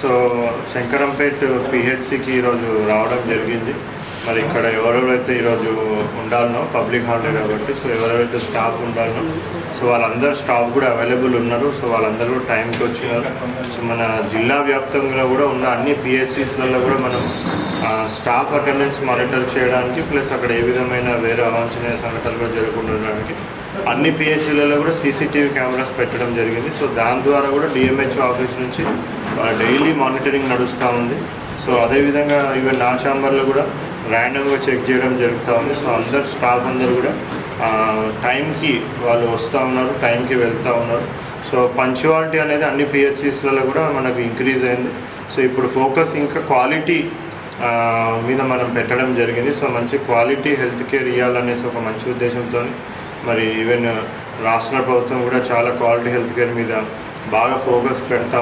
So Shankarampet పిహెచ్సికి ఈరోజు రావడం జరిగింది. మరి ఇక్కడ ఎవరెవరైతే ఈరోజు ఉండాలనో పబ్లిక్ హాలిడే కాబట్టి సో ఎవరెవరైతే స్టాఫ్ ఉండాలనో సో వాళ్ళందరూ స్టాఫ్ కూడా అవైలబుల్ ఉన్నారు. సో వాళ్ళందరూ టైంకి వచ్చినారు. సో మన జిల్లా వ్యాప్తంగా కూడా ఉన్న అన్ని పిహెచ్సిస్లలో కూడా మనం స్టాఫ్ అటెండెన్స్ మానిటర్ చేయడానికి ప్లస్ అక్కడ ఏ విధమైన వేరే అవాంఛనీయ సంఘటనలు కూడా జరగకుండా అన్ని పిహెచ్సిలలో కూడా సీసీటీవీ కెమెరాస్ పెట్టడం జరిగింది. సో దాని ద్వారా కూడా డిఎంహెచ్ఓ ఆఫీస్ నుంచి డైలీ మానిటరింగ్ నడుస్తూ ఉంది. సో అదేవిధంగా ఈవెన్ నా ఛాంబర్లో కూడా ర్యాండమ్గా చెక్ చేయడం జరుగుతూ ఉంది. సో అందరు స్టాఫ్ అందరు కూడా టైంకి వాళ్ళు వస్తూ ఉన్నారు టైంకి వెళ్తూ ఉన్నారు. సో పంచువాలిటీ అనేది అన్ని పిహెచ్సిస్లలో కూడా మనకు ఇంక్రీజ్ అయింది. సో ఇప్పుడు ఫోకస్ ఇంకా క్వాలిటీ మీద మనం పెట్టడం జరిగింది. సో మంచి క్వాలిటీ హెల్త్ కేర్ ఇవ్వాలనేసి ఒక మంచి ఉద్దేశంతో మరి ఈవెన్ రాష్ట్ర ప్రభుత్వం కూడా చాలా క్వాలిటీ హెల్త్ కేర్ మీద బాగా ఫోకస్ పెడతా